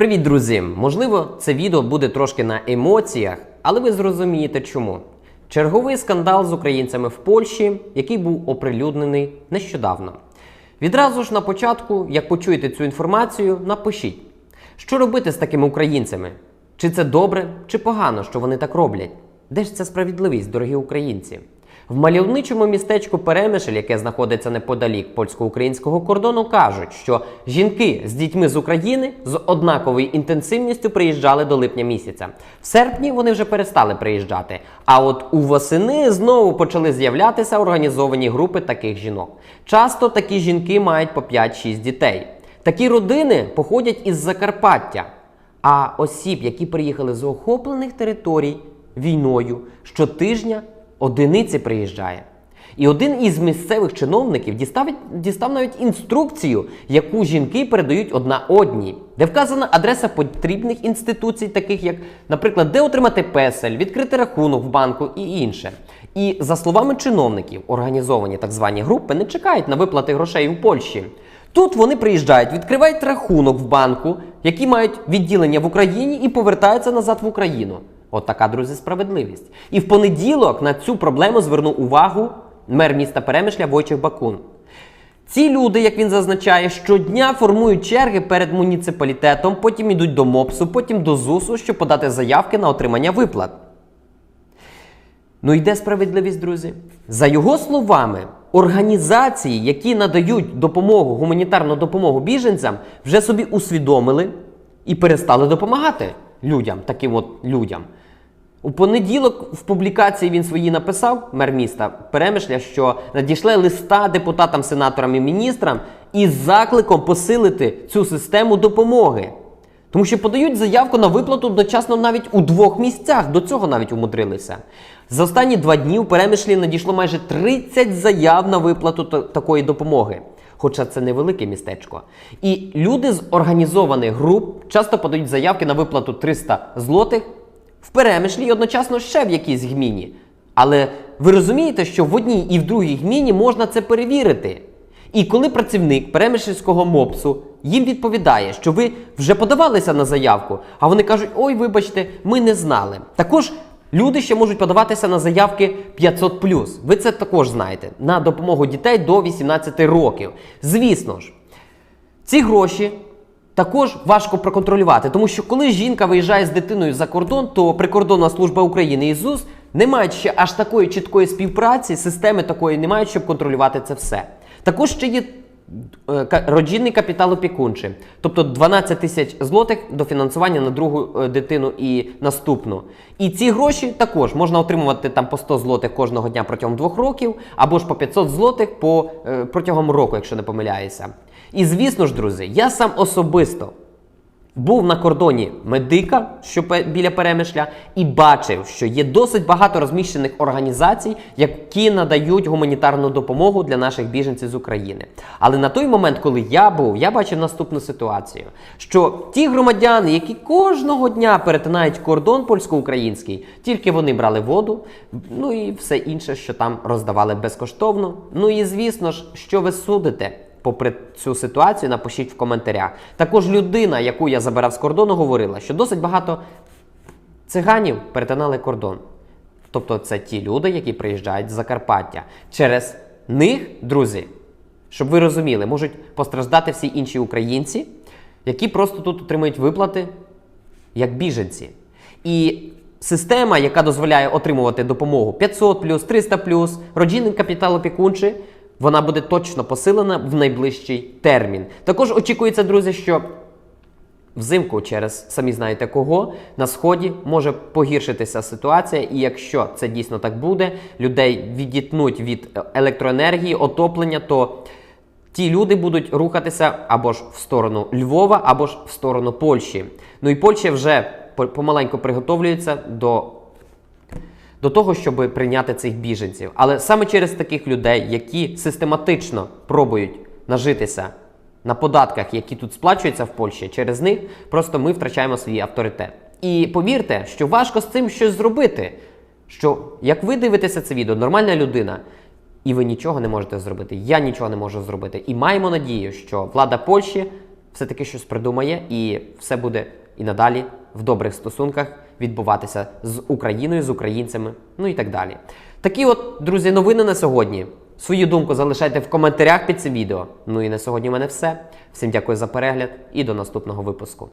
Привіт, друзі! Можливо, це відео буде трошки на емоціях, але ви зрозумієте чому. Черговий скандал з українцями в Польщі, який був оприлюднений нещодавно. Відразу ж на початку, як почуєте цю інформацію, напишіть, що робити з такими українцями? Чи це добре, чи погано, що вони так роблять? Де ж ця справедливість, дорогі українці? В мальовничому містечку Перемишль, яке знаходиться неподалік польсько-українського кордону, кажуть, що жінки з дітьми з України з однаковою інтенсивністю приїжджали до липня місяця. В серпні вони вже перестали приїжджати. А от у восени знову почали з'являтися організовані групи таких жінок. Часто такі жінки мають по 5-6 дітей. Такі родини походять із Закарпаття. А осіб, які приїхали з охоплених територій війною, щотижня одиниці приїжджає. І один із місцевих чиновників дістав, дістав навіть інструкцію, яку жінки передають одна одній, де вказана адреса потрібних інституцій, таких як, наприклад, де отримати песель, відкрити рахунок в банку і інше. І за словами чиновників, організовані так звані групи не чекають на виплати грошей у Польщі. Тут вони приїжджають, відкривають рахунок в банку, які мають відділення в Україні і повертаються назад в Україну. От друзі, справедливість. І в понеділок на цю проблему звернув увагу мер міста Перемишля Войчех Бакун. Ці люди, як він зазначає, щодня формують черги перед муніципалітетом, потім йдуть до МОПСу, потім до ЗУСу, щоб подати заявки на отримання виплат. Ну йде справедливість, друзі. За його словами, організації, які надають допомогу, гуманітарну допомогу біженцям, вже собі усвідомили і перестали допомагати людям, таким от людям. У понеділок в публікації він свої написав, мер міста Перемишля, що надійшли листа депутатам, сенаторам і міністрам із закликом посилити цю систему допомоги. Тому що подають заявку на виплату одночасно навіть у двох місцях. До цього навіть умудрилися. За останні два дні у Перемишлі надійшло майже 30 заяв на виплату такої допомоги. Хоча це невелике містечко. І люди з організованих груп часто подають заявки на виплату 300 злотих в Перемишлі і одночасно ще в якійсь гміні. Але ви розумієте, що в одній і в другій гміні можна це перевірити. І коли працівник перемишльського МОПСу їм відповідає, що ви вже подавалися на заявку, а вони кажуть: ой, вибачте, ми не знали. Також люди ще можуть подаватися на заявки 500+. Ви це також знаєте, на допомогу дітей до 18 років. Звісно ж, ці гроші також важко проконтролювати, тому що коли жінка виїжджає з дитиною за кордон, то прикордонна служба України і ЗУС не мають ще аж такої чіткої співпраці, системи такої не мають, щоб контролювати це все. Також ще є е, родинний капітал опікунчий, тобто 12 тисяч злотих до фінансування на другу е, дитину і наступну. І ці гроші також можна отримувати там по 100 злотих кожного дня протягом двох років, або ж по 500 злотих по, е, протягом року, якщо не помиляюся. І звісно ж, друзі, я сам особисто був на кордоні медика, що біля перемишля, і бачив, що є досить багато розміщених організацій, які надають гуманітарну допомогу для наших біженців з України. Але на той момент, коли я був, я бачив наступну ситуацію: що ті громадяни, які кожного дня перетинають кордон польсько-український, тільки вони брали воду, ну і все інше, що там роздавали безкоштовно. Ну і звісно ж, що ви судите? Попри цю ситуацію, напишіть в коментарях. Також людина, яку я забирав з кордону, говорила, що досить багато циганів перетинали кордон. Тобто це ті люди, які приїжджають з Закарпаття. Через них, друзі, щоб ви розуміли, можуть постраждати всі інші українці, які просто тут отримують виплати як біженці. І система, яка дозволяє отримувати допомогу 500 300 родинний капітал опікунчий, вона буде точно посилена в найближчий термін. Також очікується, друзі, що взимку через самі знаєте кого на сході може погіршитися ситуація, і якщо це дійсно так буде, людей відітнуть від е, електроенергії, отоплення, то ті люди будуть рухатися або ж в сторону Львова, або ж в сторону Польщі. Ну і Польща вже по- помаленьку приготовлюється до до того, щоб прийняти цих біженців. Але саме через таких людей, які систематично пробують нажитися на податках, які тут сплачуються в Польщі, через них просто ми втрачаємо свій авторитет. І повірте, що важко з цим щось зробити. Що як ви дивитеся це відео, нормальна людина, і ви нічого не можете зробити. Я нічого не можу зробити. І маємо надію, що влада Польщі все-таки щось придумає, і все буде і надалі в добрих стосунках відбуватися з Україною, з українцями, ну і так далі. Такі от, друзі, новини на сьогодні. Свою думку залишайте в коментарях під цим відео. Ну і на сьогодні в мене все. Всім дякую за перегляд і до наступного випуску.